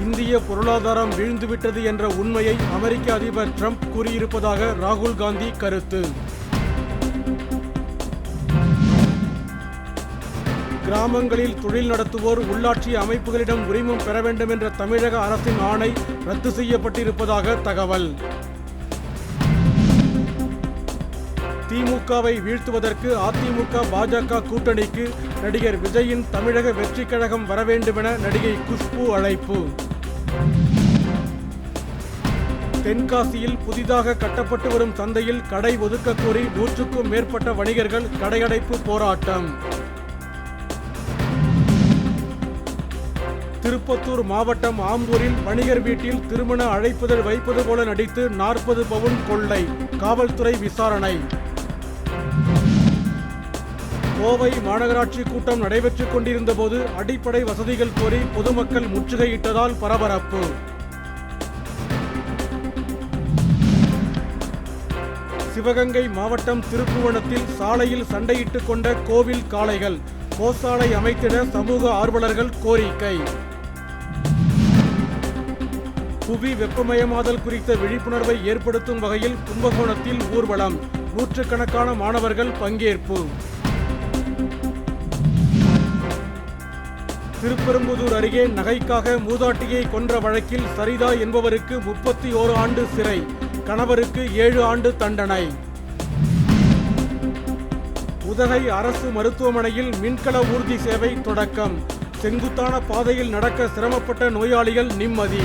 இந்திய பொருளாதாரம் வீழ்ந்துவிட்டது என்ற உண்மையை அமெரிக்க அதிபர் ட்ரம்ப் கூறியிருப்பதாக ராகுல் காந்தி கருத்து. கிராமங்களில் தொழில் நடத்துவோர் உள்ளாட்சி அமைப்புகளிடம் உரிமம் பெற வேண்டும் என்ற தமிழக அரசின் ஆணை ரத்து செய்யப்பட்டிருப்பதாக தகவல். திமுகவை வீழ்த்துவதற்கு அதிமுக பாஜக கூட்டணிக்கு நடிகர் விஜயின் தமிழக வெற்றிக் கழகம் வர வேண்டுமென நடிகை குஷ்பு அழைப்பு. தென்காசியில் புதிதாக கட்டப்பட்டு வரும் சந்தையில் கடை ஒதுக்க கோரி நூற்றுக்கும் மேற்பட்ட வணிகர்கள் கடையடைப்பு போராட்டம். திருப்பத்தூர் மாவட்டம் ஆம்பூரில் வணிகர் வீட்டில் திருமண அழைப்புதல் வைப்பது போல நடித்து நாற்பது பவுன் கொள்ளை காவல்துறை விசாரணை. கோவை மாநகராட்சி கூட்டம் நடைபெற்றுக் கொண்டிருந்த போது அடிப்படை வசதிகள் கோரி பொதுமக்கள் முற்றுகையிட்டதால் பரபரப்பு. சிவகங்கை மாவட்டம் திருப்புவனத்தில் சாலையில் சண்டையிட்டுக் கொண்ட கோவில் காளைகள் கோசாலை அமைத்திட சமூக ஆர்வலர்கள் கோரிக்கை. புவி வெப்பமயமாதல் குறித்த விழிப்புணர்வை ஏற்படுத்தும் வகையில் கும்பகோணத்தில் ஊர்வலம். நூற்றுக்கணக்கான மாணவர்கள் பங்கேற்பு. திருப்பெரும்புதூர் அருகே நகைக்காக மூதாட்டியை கொன்ற வழக்கில் சரிதா என்பவருக்கு முப்பத்தி ஓரு ஆண்டு சிறை கணவருக்கு ஏழு ஆண்டு தண்டனை. உதகை அரசு மருத்துவமனையில் மின்கல ஊர்தி சேவை தொடக்கம். செங்குத்தான பாதையில் நடக்க சிரமப்பட்ட நோயாளிகள் நிம்மதி.